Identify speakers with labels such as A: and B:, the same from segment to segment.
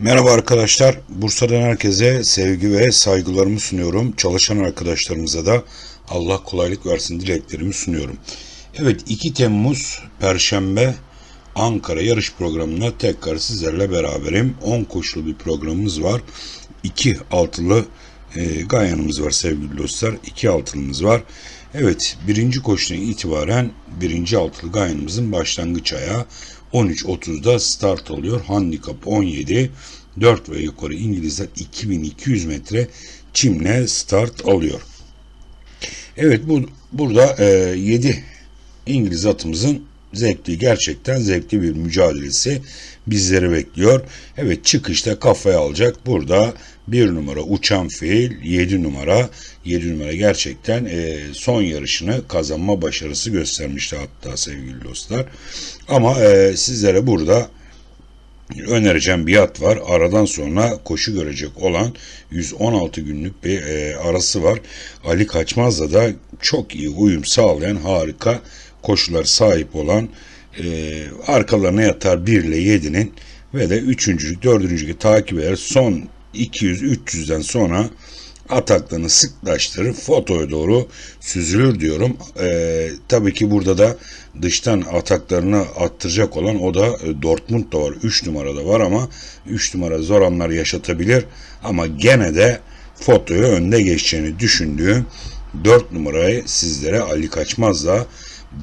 A: Merhaba arkadaşlar. Bursa'dan herkese sevgi ve saygılarımı sunuyorum. Çalışan arkadaşlarımıza da Allah kolaylık versin dileklerimi sunuyorum. Evet 2 Temmuz Perşembe Ankara yarış programına tekrar sizlerle beraberim. 10 koşulu bir programımız var. 2 altılı e, Gayanımız var sevgili dostlar. 2 altılımız var. Evet birinci koşudan itibaren birinci altılı Gayanımızın başlangıç ayağı 13.30'da start alıyor. Handikap 17. 4 ve yukarı İngilizler 2200 metre çimle start alıyor. Evet bu burada e, 7 İngiliz atımızın zevkli gerçekten zevkli bir mücadelesi bizleri bekliyor. Evet çıkışta kafaya alacak. Burada bir numara uçan fiil 7 numara 7 numara gerçekten e, son yarışını kazanma başarısı göstermişti hatta sevgili dostlar. Ama e, sizlere burada önereceğim bir at var. Aradan sonra koşu görecek olan 116 günlük bir e, arası var. Ali Kaçmaz'la da çok iyi uyum sağlayan harika koşular sahip olan e, arkalarına yatar 1 ile 7'nin ve de 3. 4. takip eder. Son 200-300'den sonra ataklarını sıklaştırır, fotoya doğru süzülür diyorum. Ee, tabii ki burada da dıştan ataklarını attıracak olan o da e, Dortmund da var. 3 numarada var ama 3 numara zor anlar yaşatabilir. Ama gene de fotoyu önde geçeceğini düşündüğüm 4 numarayı sizlere Ali Kaçmaz'la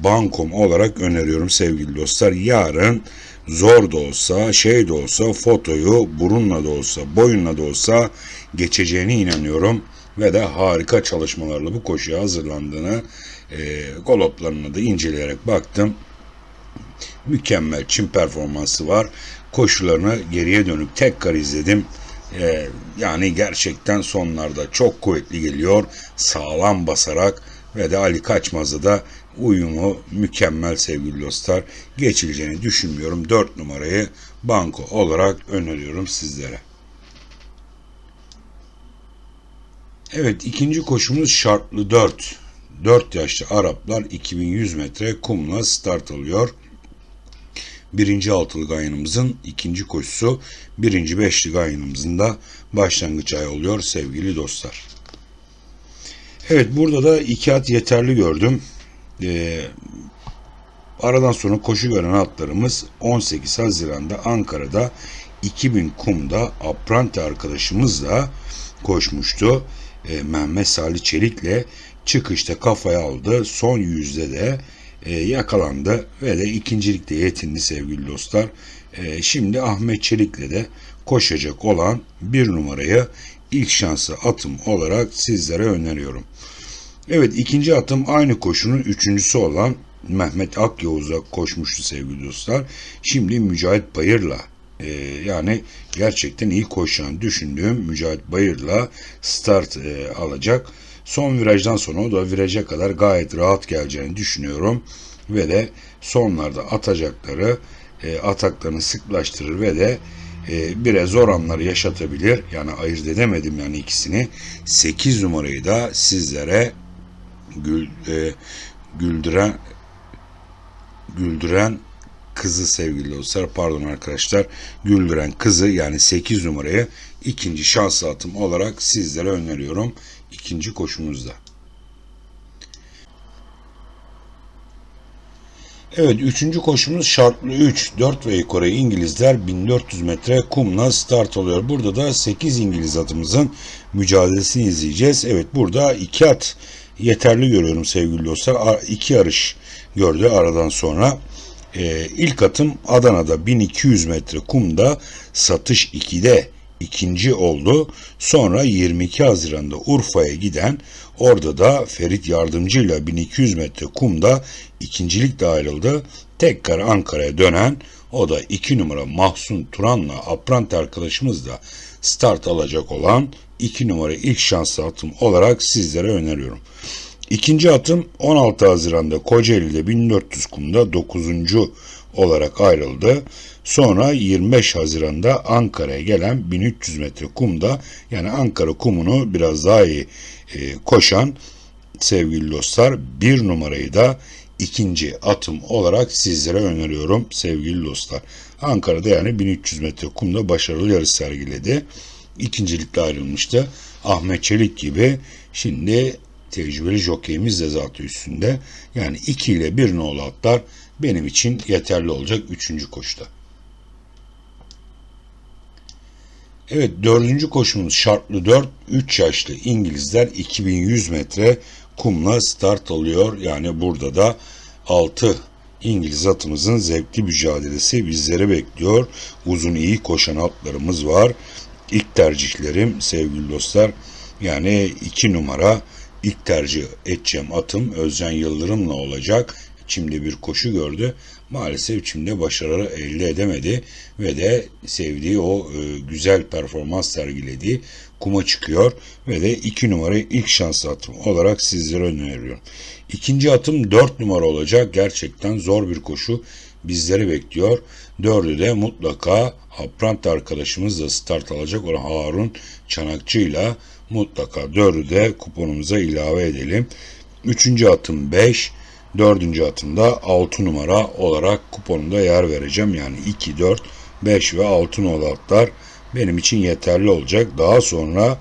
A: bankom olarak öneriyorum sevgili dostlar. Yarın zor da olsa, şey de olsa, fotoyu burunla da olsa, boyunla da olsa geçeceğine inanıyorum. Ve de harika çalışmalarla bu koşuya hazırlandığını, e, goloplarını da inceleyerek baktım. Mükemmel çim performansı var. Koşularını geriye dönüp tekrar izledim. E, yani gerçekten sonlarda çok kuvvetli geliyor. Sağlam basarak ve de Ali Kaçmaz'da da uyumu mükemmel sevgili dostlar. Geçileceğini düşünmüyorum. 4 numarayı banko olarak öneriyorum sizlere. Evet ikinci koşumuz şartlı 4. 4 yaşlı Araplar 2100 metre kumla start alıyor. Birinci altılı gayanımızın ikinci koşusu, birinci beşli gayanımızın da başlangıç ayı oluyor sevgili dostlar. Evet burada da iki at yeterli gördüm. Ee, aradan sonra koşu gören atlarımız 18 Haziran'da Ankara'da 2000 kumda Aprante arkadaşımızla koşmuştu. Ee, Mehmet Salih Çelik'le çıkışta kafaya aldı. Son yüzde de e, yakalandı ve de ikincilikte yetindi sevgili dostlar. E, şimdi Ahmet Çelik'le de koşacak olan bir numarayı ilk şansı atım olarak sizlere öneriyorum. Evet ikinci atım aynı koşunun üçüncüsü olan Mehmet Akyavuz'a koşmuştu sevgili dostlar. Şimdi Mücahit Bayır'la e, yani gerçekten iyi koşan düşündüğüm Mücahit Bayır'la start e, alacak. Son virajdan sonra o da viraja kadar gayet rahat geleceğini düşünüyorum. Ve de sonlarda atacakları e, ataklarını sıklaştırır ve de e, bire zor anları yaşatabilir. Yani ayırt edemedim yani ikisini. 8 numarayı da sizlere gül, e, güldüren güldüren kızı sevgili dostlar pardon arkadaşlar güldüren kızı yani 8 numarayı ikinci şans atım olarak sizlere öneriyorum ikinci koşumuzda. Evet üçüncü koşumuz şartlı 3. 4 ve yukarı İngilizler 1400 metre kumla start alıyor. Burada da 8 İngiliz atımızın mücadelesini izleyeceğiz. Evet burada 2 at yeterli görüyorum sevgili dostlar. 2 yarış gördü aradan sonra. Ee, ilk atım Adana'da 1200 metre kumda satış 2'de ikinci oldu. Sonra 22 Haziran'da Urfa'ya giden orada da Ferit Yardımcı ile 1200 metre kumda ikincilikle ayrıldı. Tekrar Ankara'ya dönen o da 2 numara Mahsun Turan'la Aprant arkadaşımız da start alacak olan 2 numara ilk şanslı atım olarak sizlere öneriyorum. İkinci atım 16 Haziran'da Kocaeli'de 1400 kumda 9. olarak ayrıldı. Sonra 25 Haziran'da Ankara'ya gelen 1300 metre kumda yani Ankara kumunu biraz daha iyi e, koşan sevgili dostlar bir numarayı da ikinci atım olarak sizlere öneriyorum sevgili dostlar. Ankara'da yani 1300 metre kumda başarılı yarış sergiledi. İkincilikle ayrılmıştı. Ahmet Çelik gibi şimdi tecrübeli jokeyimiz de zaten üstünde. Yani 2 ile 1 nolu atlar benim için yeterli olacak 3. koşuda. Evet dördüncü koşumuz şartlı 4 3 yaşlı İngilizler 2100 metre kumla start alıyor. Yani burada da 6 İngiliz atımızın zevkli mücadelesi bizleri bekliyor. Uzun iyi koşan atlarımız var. İlk tercihlerim sevgili dostlar yani 2 numara ilk tercih edeceğim atım Özcan Yıldırım'la olacak. Çim'de bir koşu gördü. Maalesef Çim'de başarı elde edemedi ve de sevdiği o e, güzel performans sergilediği kuma çıkıyor ve de 2 numarayı ilk şans atım olarak sizlere öneriyorum. İkinci atım 4 numara olacak. Gerçekten zor bir koşu bizleri bekliyor. Dördü de mutlaka Aprant arkadaşımız da start alacak olan Harun Çanakçı'yla mutlaka dördü de kuponumuza ilave edelim. Üçüncü atım 5, dördüncü atımda 6 numara olarak kuponumda yer vereceğim. Yani 2, 4, 5 ve 6 numaralı atlar benim için yeterli olacak. Daha sonra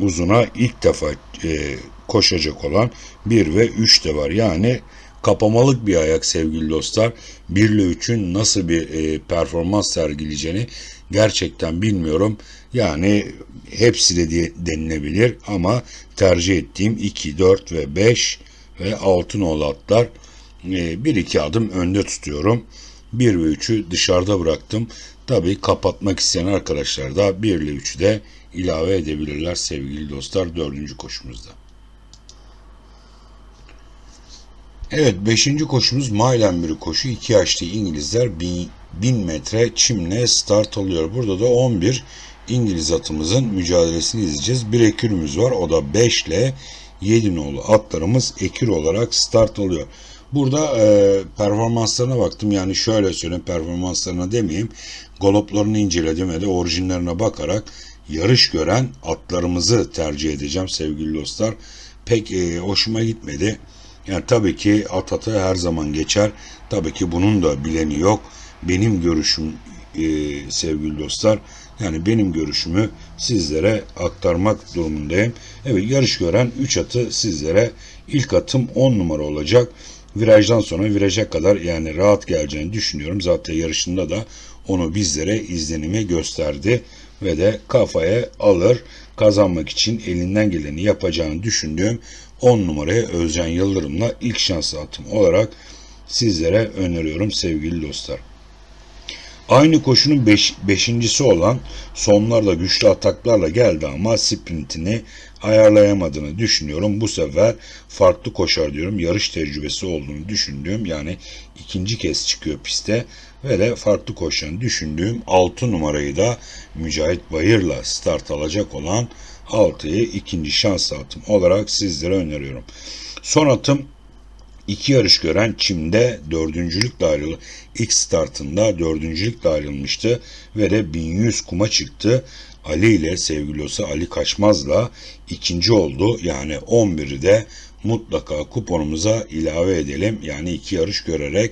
A: uzuna ilk defa e, koşacak olan 1 ve 3 de var. Yani kapamalık bir ayak sevgili dostlar. 1 ile 3'ün nasıl bir e, performans sergileyeceğini gerçekten bilmiyorum. Yani hepsi de denilebilir ama tercih ettiğim 2, 4 ve 5 ve 6 nolu atlar 1-2 e, adım önde tutuyorum. 1 ve 3'ü dışarıda bıraktım. Tabii kapatmak isteyen arkadaşlar da 1 ile 3'ü de ilave edebilirler sevgili dostlar 4. koşumuzda. Evet 5. koşumuz Mailen bir koşu. 2 yaşlı İngilizler 1000 metre çimle start alıyor. Burada da 11 İngiliz atımızın mücadelesini izleyeceğiz. Bir ekürümüz var. O da 5 ile 7 nolu atlarımız ekür olarak start alıyor. Burada e, performanslarına baktım. Yani şöyle söyleyeyim performanslarına demeyeyim. Goloplarını inceledim ve de orijinlerine bakarak yarış gören atlarımızı tercih edeceğim sevgili dostlar. Pek e, hoşuma gitmedi. Yani tabii ki at atı her zaman geçer. Tabii ki bunun da bileni yok. Benim görüşüm e, sevgili dostlar. Yani benim görüşümü sizlere aktarmak durumundayım. Evet yarış gören 3 atı sizlere ilk atım 10 numara olacak. Virajdan sonra viraja kadar yani rahat geleceğini düşünüyorum. Zaten yarışında da onu bizlere izlenimi gösterdi ve de kafaya alır kazanmak için elinden geleni yapacağını düşündüğüm 10 numaraya Özcan Yıldırım'la ilk şans atım olarak sizlere öneriyorum sevgili dostlar. Aynı koşunun beş, beşincisi olan sonlarda güçlü ataklarla geldi ama sprintini ayarlayamadığını düşünüyorum. Bu sefer farklı koşar diyorum. Yarış tecrübesi olduğunu düşündüğüm yani ikinci kez çıkıyor piste ve de farklı koşan düşündüğüm 6 numarayı da Mücahit Bayır'la start alacak olan 6'yı ikinci şans atım olarak sizlere öneriyorum. Son atım iki yarış gören Çim'de dördüncülükle ayrıldı. İlk startında dördüncülükle ayrılmıştı ve de 1100 kuma çıktı. Ali ile sevgili olsa Ali Kaçmaz'la ikinci oldu. Yani 11'i de mutlaka kuponumuza ilave edelim. Yani iki yarış görerek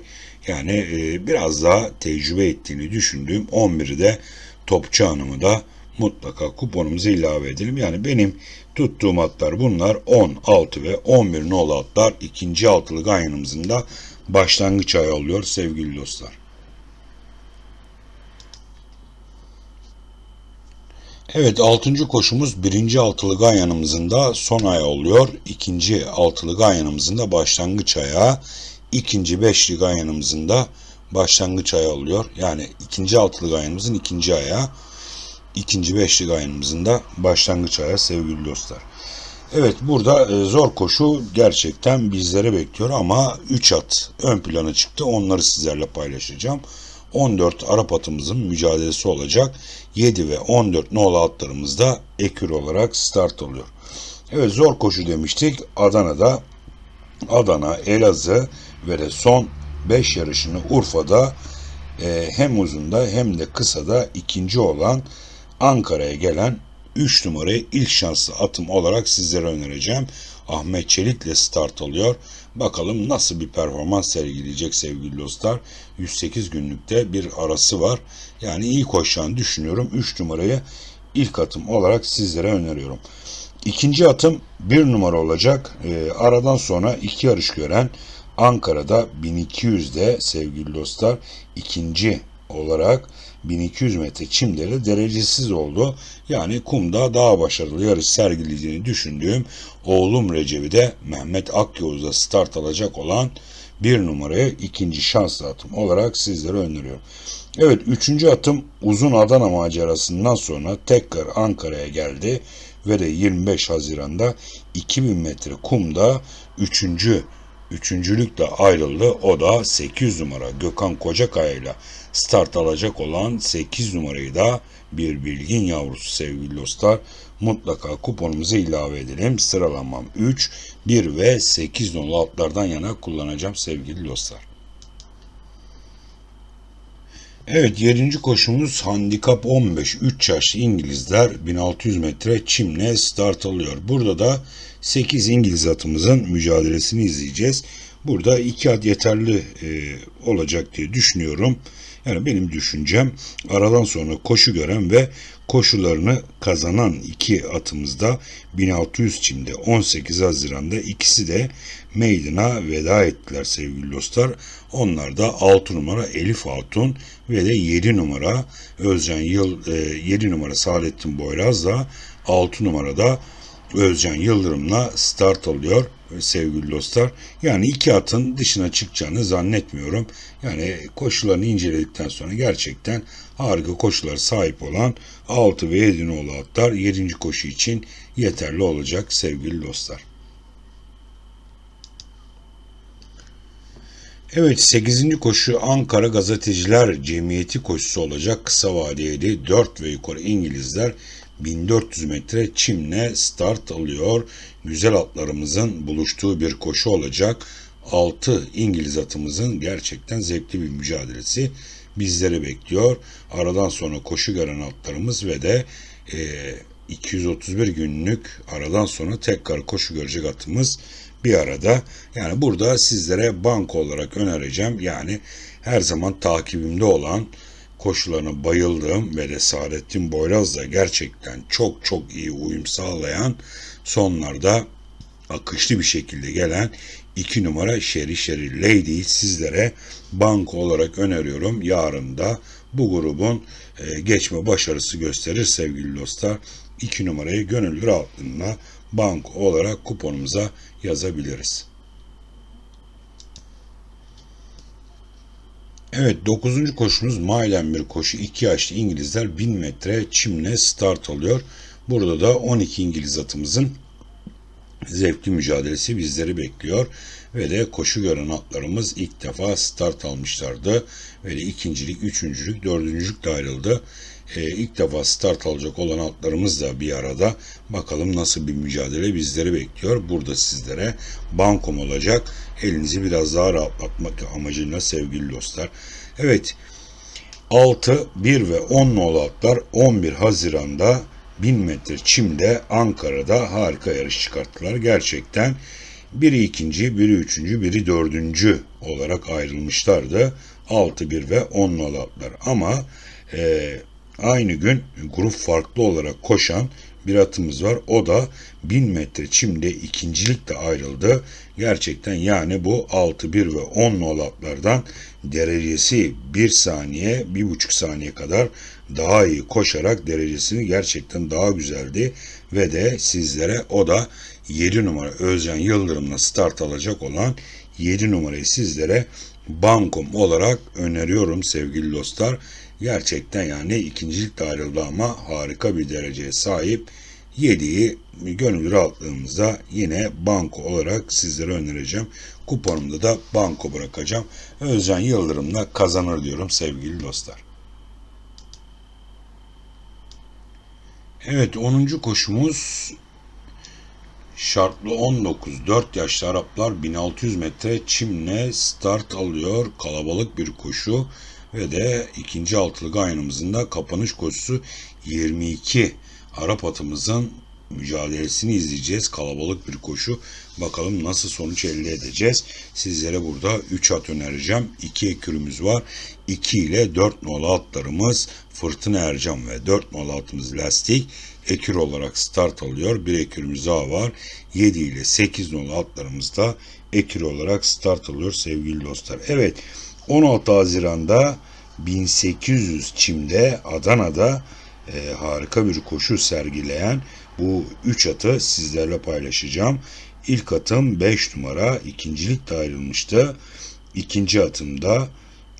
A: yani e, biraz daha tecrübe ettiğini düşündüğüm 11'i de Topçu Hanım'ı da mutlaka kuponumuza ilave edelim. Yani benim tuttuğum atlar bunlar 10, 6 ve 11 nolu atlar ikinci altılı ganyanımızın da başlangıç ayı oluyor sevgili dostlar. Evet 6. koşumuz 1. altılı ganyanımızın da son ayağı oluyor. 2. altılı ganyanımızın da başlangıç ayağı. 2. beşli ganyanımızın da başlangıç ayağı oluyor. Yani 2. altılı ganyanımızın ikinci ayağı ikinci beşlik ayınımızın da başlangıç ayağı sevgili dostlar. Evet burada e, zor koşu gerçekten bizlere bekliyor ama 3 at ön plana çıktı. Onları sizlerle paylaşacağım. 14 Arap atımızın mücadelesi olacak. 7 ve 14 nolu atlarımız da ekür olarak start alıyor. Evet zor koşu demiştik. Adana'da Adana, Elazığ ve de son 5 yarışını Urfa'da e, hem uzunda hem de kısada ikinci olan Ankara'ya gelen 3 numarayı ilk şanslı atım olarak sizlere önereceğim. Ahmet Çelik'le start alıyor. Bakalım nasıl bir performans sergileyecek sevgili dostlar. 108 günlükte bir arası var. Yani iyi koşacağını düşünüyorum. 3 numarayı ilk atım olarak sizlere öneriyorum. İkinci atım 1 numara olacak. E, aradan sonra iki yarış gören Ankara'da 1200'de sevgili dostlar ikinci olarak 1200 metre çimleri derecesiz oldu. Yani kumda daha başarılı yarış sergileyeceğini düşündüğüm oğlum Recep'i de Mehmet Akyavuz'da start alacak olan bir numaraya ikinci şanslı atım olarak sizlere öneriyorum. Evet üçüncü atım uzun Adana macerasından sonra tekrar Ankara'ya geldi ve de 25 Haziran'da 2000 metre kumda üçüncü üçüncülükle ayrıldı. O da 8 numara Gökhan Kocakaya ile start alacak olan 8 numarayı da bir bilgin yavrusu sevgili dostlar. Mutlaka kuponumuza ilave edelim. Sıralamam 3, 1 ve 8 nolu atlardan yana kullanacağım sevgili dostlar. Evet 7. koşumuz handikap 15 3 yaşlı İngilizler 1600 metre çimle start alıyor. Burada da 8 İngiliz atımızın mücadelesini izleyeceğiz. Burada 2 ad yeterli e, olacak diye düşünüyorum. Yani benim düşüncem aradan sonra koşu gören ve koşularını kazanan iki atımızda 1600 çimde 18 Haziran'da ikisi de meydana veda ettiler sevgili dostlar. Onlar da 6 numara Elif Hatun ve de 7 numara Özcan Yıl 7 e, numara Saadettin Boyraz da 6 numarada Özcan Yıldırım'la start alıyor sevgili dostlar. Yani iki atın dışına çıkacağını zannetmiyorum. Yani koşularını inceledikten sonra gerçekten harika koşular sahip olan 6 ve 7 nolu atlar 7. koşu için yeterli olacak sevgili dostlar. Evet 8. koşu Ankara Gazeteciler Cemiyeti koşusu olacak. Kısa vadeli 4 ve yukarı İngilizler 1400 metre çimle start alıyor. Güzel atlarımızın buluştuğu bir koşu olacak. 6 İngiliz atımızın gerçekten zevkli bir mücadelesi bizleri bekliyor. Aradan sonra koşu gören atlarımız ve de e, 231 günlük aradan sonra tekrar koşu görecek atımız bir arada. Yani burada sizlere banko olarak önereceğim. Yani her zaman takibimde olan koşularına bayıldığım ve de Saadettin Boyraz'la gerçekten çok çok iyi uyum sağlayan sonlarda akışlı bir şekilde gelen 2 numara Şeri Şeri Lady'yi sizlere banko olarak öneriyorum. Yarın da bu grubun e, geçme başarısı gösterir sevgili dostlar. 2 numarayı gönüllü rahatlığına banko olarak kuponumuza yazabiliriz. Evet 9. koşumuz maiden bir koşu. 2 yaşlı İngilizler 1000 metre çimle start alıyor. Burada da 12 İngiliz atımızın zevkli mücadelesi bizleri bekliyor. Ve de koşu gören atlarımız ilk defa start almışlardı. Ve de ikincilik, üçüncülük, dördüncülük de ayrıldı. Ee, ilk defa start alacak olan atlarımız da bir arada. Bakalım nasıl bir mücadele bizleri bekliyor. Burada sizlere bankom olacak. Elinizi biraz daha rahatlatmak amacıyla sevgili dostlar. Evet 6, 1 ve 10 nolu atlar 11 Haziran'da 1000 metre çimde Ankara'da harika yarış çıkarttılar. Gerçekten biri ikinci, biri üçüncü, biri dördüncü olarak ayrılmışlardı. 6, 1 ve 10 nolu atlar. Ama e, aynı gün grup farklı olarak koşan bir atımız var. O da 1000 metre çimde ikincilikle ayrıldı. Gerçekten yani bu 6, 1 ve 10 nolu atlardan derecesi 1 saniye, 1,5 saniye kadar daha iyi koşarak derecesini gerçekten daha güzeldi. Ve de sizlere o da 7 numara Özcan Yıldırım'la start alacak olan 7 numarayı sizlere bankom olarak öneriyorum sevgili dostlar. Gerçekten yani ikincilik ayrıldı ama harika bir dereceye sahip. 7'yi gönül rahatlığımızda yine banko olarak sizlere önereceğim. Kuponumda da banko bırakacağım. Özcan Yıldırım'la kazanır diyorum sevgili dostlar. Evet 10. koşumuz şartlı 19 4 yaşlı Araplar 1600 metre çimle start alıyor. Kalabalık bir koşu. Ve de ikinci altılı ganyanımızın da kapanış koşusu 22 Arap atımızın mücadelesini izleyeceğiz. Kalabalık bir koşu. Bakalım nasıl sonuç elde edeceğiz. Sizlere burada 3 at önereceğim. 2 ekürümüz var. 2 ile 4 nolu atlarımız Fırtına Ercan ve 4 nolu atımız Lastik ekür olarak start alıyor. Bir ekürümüz daha var. 7 ile 8 nolu atlarımız da ekür olarak start alıyor sevgili dostlar. Evet 16 Haziran'da 1800 çimde Adana'da e, harika bir koşu sergileyen bu 3 atı sizlerle paylaşacağım. İlk atım 5 numara ikincilik de ayrılmıştı. İkinci atımda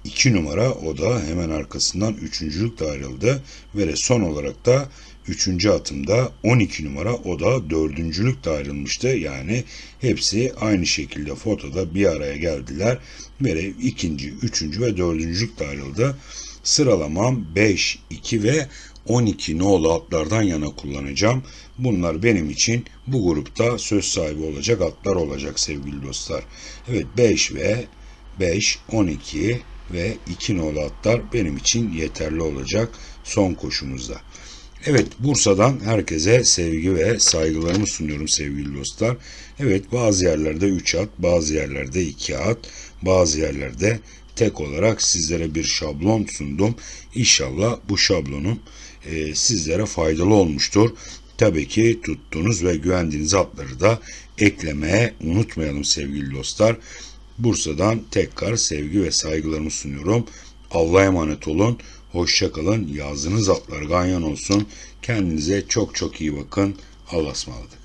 A: 2 numara o da hemen arkasından üçüncülük de ayrıldı. Ve son olarak da üçüncü atımda 12 numara o da dördüncülük de ayrılmıştı. Yani hepsi aynı şekilde fotoda bir araya geldiler. Ve ikinci, üçüncü ve dördüncülük de ayrıldı. Sıralamam 5, 2 ve 12 nolu atlardan yana kullanacağım. Bunlar benim için bu grupta söz sahibi olacak atlar olacak sevgili dostlar. Evet 5 ve 5, 12 ve 2 nolu atlar benim için yeterli olacak son koşumuzda. Evet Bursa'dan herkese sevgi ve saygılarımı sunuyorum sevgili dostlar. Evet bazı yerlerde 3 at, bazı yerlerde 2 at, bazı yerlerde tek olarak sizlere bir şablon sundum. İnşallah bu şablonum e, sizlere faydalı olmuştur. Tabii ki tuttuğunuz ve güvendiğiniz atları da eklemeye unutmayalım sevgili dostlar. Bursa'dan tekrar sevgi ve saygılarımı sunuyorum. Allah'a emanet olun. Hoşça kalın. Yazınız atlar ganyan olsun. Kendinize çok çok iyi bakın. Allah'a ısmarladık.